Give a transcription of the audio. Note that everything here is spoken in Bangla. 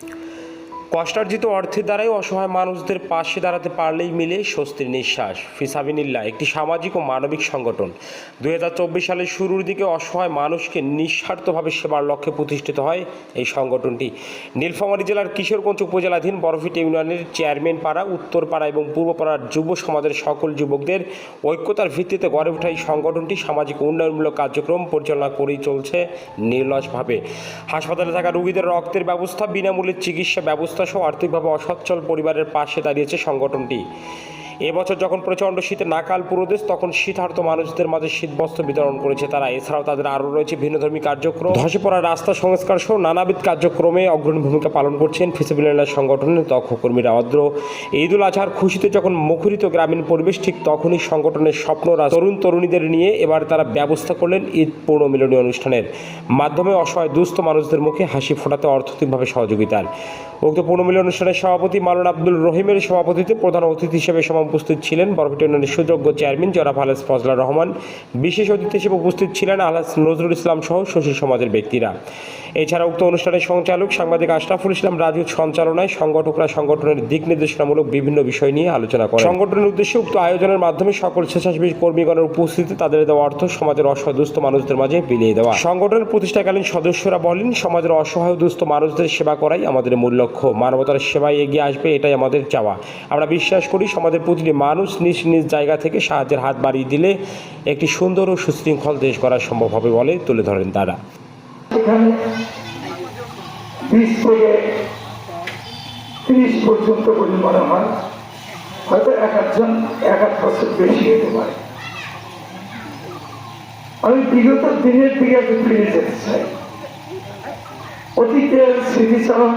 Mm-hmm. কষ্টার্জিত অর্থের দ্বারাই অসহায় মানুষদের পাশে দাঁড়াতে পারলেই মিলে স্বস্তির নিঃশ্বাস। ফিসাবিনিল্লা একটি সামাজিক ও মানবিক সংগঠন। দুই হাজার চব্বিশ সালের শুরুর দিকে অসহায় মানুষকে নিঃস্বার্থভাবে সেবার লক্ষ্যে প্রতিষ্ঠিত হয় এই সংগঠনটি। নীলফামারী জেলার কিশোরগঞ্জ উপজেলাধীন বরফিট ইউনিয়নের চেয়ারম্যান পাড়া উত্তরপাড়া এবং পূর্বপাড়ার যুব সমাজের সকল যুবকদের ঐক্যতার ভিত্তিতে গড়ে ওঠা এই সংগঠনটি সামাজিক উন্নয়নমূলক কার্যক্রম পরিচালনা করেই চলছে নির্লসভাবে হাসপাতালে থাকা রোগীদের রক্তের ব্যবস্থা, বিনামূল্যে চিকিৎসা ব্যবস্থা সহ আর্থিকভাবে অসচ্ছল পরিবারের পাশে দাঁড়িয়েছে সংগঠনটি। এবছর যখন প্রচণ্ড শীতে নাকাল পুরোদেশ তখন শীতার্থ মানুষদের মাঝে শীতবস্ত্র বিতরণ করেছে তারা। এছাড়াও তাদের আরও রয়েছে ভিন্নধর্মী কার্যক্রম। ধসে পড়া রাস্তা সংস্কার সহ নানাবিধ কার্যক্রমে অগ্রণী ভূমিকা পালন করছেন ফিসিবিলিনা সংগঠনের দক্ষ কর্মীরা অদ্র ঈদুল আজহার খুশিতে যখন মুখরিত গ্রামীণ পরিবেশ, ঠিক তখনই সংগঠনের স্বপ্নরা তরুণ তরুণীদের নিয়ে এবার তারা ব্যবস্থা করলেন ঈদ পূর্ণমিলনী অনুষ্ঠানের মাধ্যমে অসহায় দুস্থ মানুষদের মুখে হাসি ফোটাতে অর্থনৈতিকভাবে সহযোগিতার। উক্ত পূর্ণমিলন অনুষ্ঠানের সভাপতি মালুন আব্দুল রহিমের সভাপতিতে প্রধান অতিথি হিসেবে সভা উপস্থিত ছিলেন বরফিট ইউনিয়নের সুযোগ্য চেয়ারম্যান জনাব আলাস ফজলার রহমান। বিশেষ অতিথি হিসেবে উপস্থিত ছিলেন আলাস নজরুল ইসলাম সহ শশী সমাজের ব্যক্তিরা। এছাড়া উক্ত অনুষ্ঠানের সঞ্চালক সাংবাদিক আশরাফুল ইসলাম রাজুর সঞ্চালনায় সংগঠকরা সংগঠনের দিক নির্দেশনামূলক বিভিন্ন বিষয় নিয়ে আলোচনা করেন। সংগঠনের উদ্দেশ্যে উক্ত আয়োজনের মাধ্যমে সকল স্বেচ্ছাসেবী কর্মীগণের উপস্থিতিতে তাদের দেওয়া অর্থ সমাজের অসহায় দুস্থ মানুষদের মাঝে বিলিয়ে দেওয়া। সংগঠনের প্রতিষ্ঠাকালীন সদস্যরা বলেন, সমাজের অসহায় দুস্থ মানুষদের সেবা করাই আমাদের মূল লক্ষ্য। মানবতার সেবায় এগিয়ে আসবে এটাই আমাদের চাওয়া। আমরা বিশ্বাস করি, সমাজের প্রতিটি মানুষ নিজ নিজ জায়গা থেকে সাহায্যের হাত বাড়িয়ে দিলে একটি সুন্দর ও সুশৃঙ্খল দেশ করা সম্ভব হবে বলে তুলে ধরেন তারা। আমি বিগত দিনের দিকে একটু ফিরে যেতে চাই। অতীতের স্মৃতিচারণ